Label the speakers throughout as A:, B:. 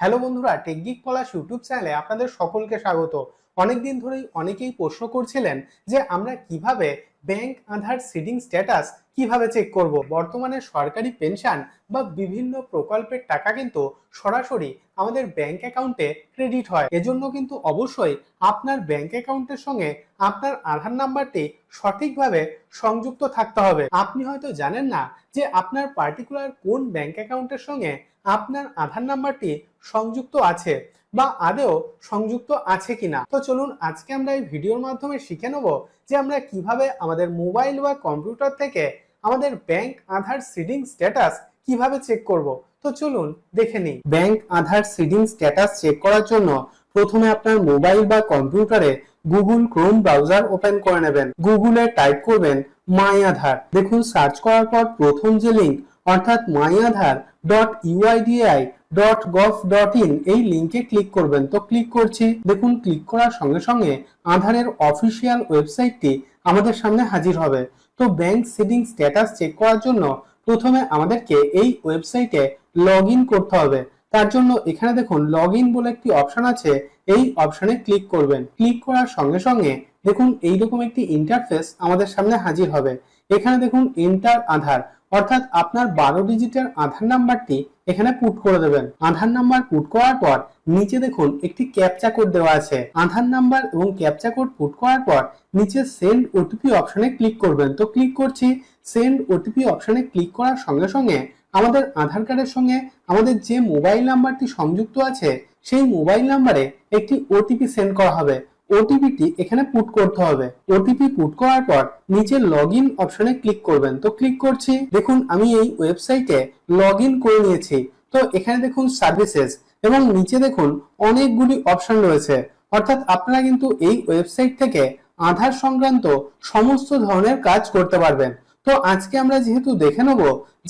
A: Hello বন্ধুরা টেকগিক পলাশ YouTube চ্যানেলে আপনাদের সকলকে স্বাগত। অনেকদিন ধরেই অনেকেই প্রশ্ন করছিলেন যে আমরা কীভাবে ব্যাংক আধার সিডিং স্ট্যাটাস কীভাবে চেক করব? বর্তমানে সরকারি পেনশন বা বিভিন্ন প্রকল্পের টাকা কিন্তু সরাসরি আমাদের ব্যাংক অ্যাকাউন্টে ক্রেডিট হয়। এজন্য কিন্তু অবশ্যই আপনার ব্যাংক অ্যাকাউন্টের সঙ্গে আপনার আধার নাম্বারটি সঠিকভাবে সংযুক্ত থাকতে হবে। আপনি হয়তো জানেন না যে আপনার পার্টিকুলার কোন ব্যাংক অ্যাকাউন্টের সঙ্গে আপনার আধার নাম্বারটি সংযুক্ত আছে বা আদেও সংযুক্ত আছে কিনা। তো চলুন আজকে আমরা এই ভিডিওর মাধ্যমে শিখে নেব যে আমরা কীভাবে আমাদের মোবাইল বা কম্পিউটার থেকে আমাদের ব্যাংক আধার সিডিং স্ট্যাটাস কীভাবে চেক করব? তো চলুন দেখে নিই। Bank Aadhaar seeding status check করার জন্য প্রথমে আপনার মোবাইল বা কম্পিউটারে গুগল ক্রোম ব্রাউজার ওপেন করে নেবেন। গুগলে টাইপ করবেন মাই আধার। দেখুন সার্চ করার পর প্রথম যে লিঙ্ক অর্থাৎ my Aadhaar dot UIDAI dot gov dot in এই লিঙ্কে ক্লিক করবেন। তো ক্লিক করছি। দেখুন ক্লিক করার সঙ্গে সঙ্গে আধারের অফিসিয়াল ওয়েবসাইটটি আমাদের সামনে হাজির হবে। তো ব্যাংক সিডিং স্ট্যাটাস চেক করার জন্য প্রথমে আমাদেরকে এই ওয়েবসাইটে লগ করতে হবে। তার জন্য এখানে দেখুন লগ বলে একটি অপশন আছে। এই অপশনে ক্লিক করবেন। ক্লিক করার সঙ্গে সঙ্গে দেখুন, এইরকম একটি ইন্টারফেস আমাদের সামনে হাজির হবে। এখানে দেখুন এন্টার আধার। অর্থাৎ আপনার বারো ডিজিটের আধার নাম্বারটি এখানে পুট করে দেবেন। আধার নাম্বার পুট করার পর নিচে দেখুন একটি ক্যাপচা কোড দেওয়া আছে। আধার নাম্বার এবং ক্যাপচা কোড পুট করার পর নিচে সেন্ড ওটিপি অপশনে ক্লিক করবেন। তো ক্লিক করছি, সেন্ড ওটিপি অপশনে ক্লিক করার সঙ্গে সঙ্গে আমাদের আধার কার্ডের সঙ্গে আমাদের যে মোবাইল নাম্বারটি সংযুক্ত আছে, সেই মোবাইল নাম্বারে একটি ওটিপি সেন্ড করা হবে। ওটিপিটি এখানে পুট করতে হবে। ওটিপি পুট করার পর নিচে লগ ইন অপশনে ক্লিক করবেন। তো ক্লিক করছি। দেখুন, আমি এই ওয়েবসাইটে লগ ইন করে নিয়েছি। তো এখানে দেখুন সার্ভিসেস এবং নিচে দেখুন অনেকগুলি অপশন রয়েছে। অর্থাৎ আপনারা কিন্তু এই ওয়েবসাইট থেকে আধার সংক্রান্ত সমস্ত ধরনের কাজ করতে পারবেন। তো আজকে আমরা যেহেতু দেখে নেব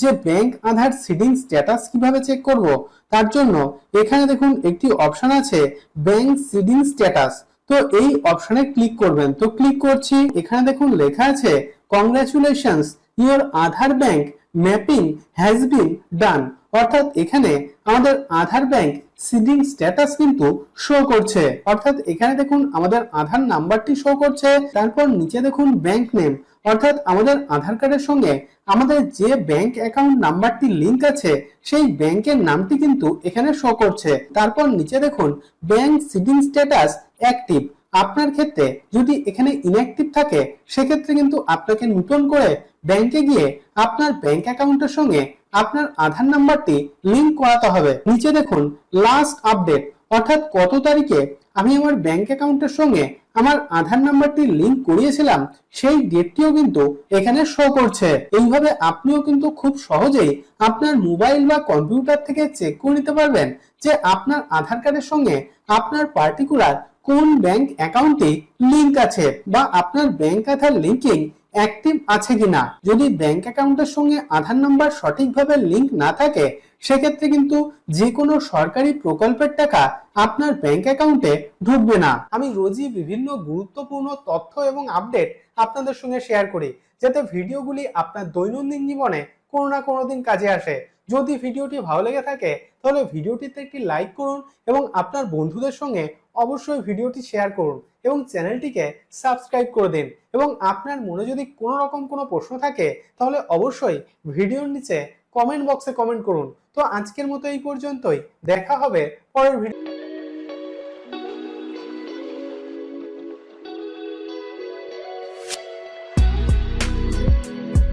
A: যে ব্যাংক আধার সিডিং স্ট্যাটাস কীভাবে চেক করব, তার জন্য এখানে দেখুন একটি অপশন আছে ব্যাংক সিডিং স্ট্যাটাস তো এই অপশনে ক্লিক করবেন। তো ক্লিক করছি, এখানে দেখুন লেখা আছে congratulations your Aadhaar bank mapping has been done অর্থাৎ এখানে আমাদের আধার ব্যাংক সিডিং স্ট্যাটাস কিন্তু শো করছে। অর্থাৎ এখানে দেখুন আমাদের আধার নাম্বারটি শো করছে, তারপর নিচে দেখুন ব্যাংক নেম অর্থাৎ আমাদের আধার কার্ডের সঙ্গে আমাদের যে ব্যাংক অ্যাকাউন্ট নাম্বারটি লিংক আছে, সেই ব্যাংকের নামটি কিন্তু এখানে শো করছে। তারপর নিচে দেখুন ব্যাংক সিডিং স্ট্যাটাস অ্যাক্টিভ আপনার ক্ষেত্রে যদি এখানে ইনঅ্যাক্টিভ থাকে, সেক্ষেত্রে কিন্তু আপনাকে নতুন করে ব্যাংকে গিয়ে আপনার ব্যাংক অ্যাকাউন্টের সঙ্গে আপনার আধার নাম্বারটি লিংক করাতে হবে। নিচে দেখুন লাস্ট আপডেট অর্থাৎ কত তারিখে আমি আমার ব্যাংক অ্যাকাউন্টের সঙ্গে আমার আধার নাম্বারটি লিংক করিয়েছিলাম, সেই ডেটটিও কিন্তু এখানে শো করছে। এইভাবে আপনিও কিন্তু খুব সহজেই আপনার মোবাইল বা কম্পিউটার থেকে চেক করে নিতে পারবেন যে আপনার আধার কার্ডের সঙ্গে আপনার পার্টিকুলার কোন ব্যাংক অ্যাকাউন্টে লিংক আছে বা আপনার ব্যাংক আধার লিঙ্কিং অ্যাক্টিভ আছে কিনা? যদি ব্যাংক অ্যাকাউন্টের সঙ্গে আধার নাম্বার সঠিকভাবে লিংক না থাকে, সেক্ষেত্রে কিন্তু যে কোনো সরকারি প্রকল্পের টাকা আপনার ব্যাংক অ্যাকাউন্টে ঢুকবে না। আমি রোজই বিভিন্ন গুরুত্বপূর্ণ তথ্য এবং আপডেট আপনাদের সঙ্গে শেয়ার করি, যাতে ভিডিওগুলি আপনার দৈনন্দিন জীবনে কোনো না কোনো দিন কাজে আসে। যদি ভিডিওটি ভালো লেগে থাকে, তাহলে ভিডিওটিতে একটি লাইক করুন এবং আপনার বন্ধুদের সঙ্গে অবশ্যই ভিডিওটি শেয়ার করুন এবং চ্যানেলটিকে সাবস্ক্রাইব করে দিন। এবং আপনার মনে যদি কোনো রকম কোনো প্রশ্ন থাকে, তাহলে অবশ্যই ভিডিওর নিচে কমেন্ট বক্সে কমেন্ট করুন। তো আজকের মতো এই পর্যন্তই। দেখা হবে পরের ভিডিও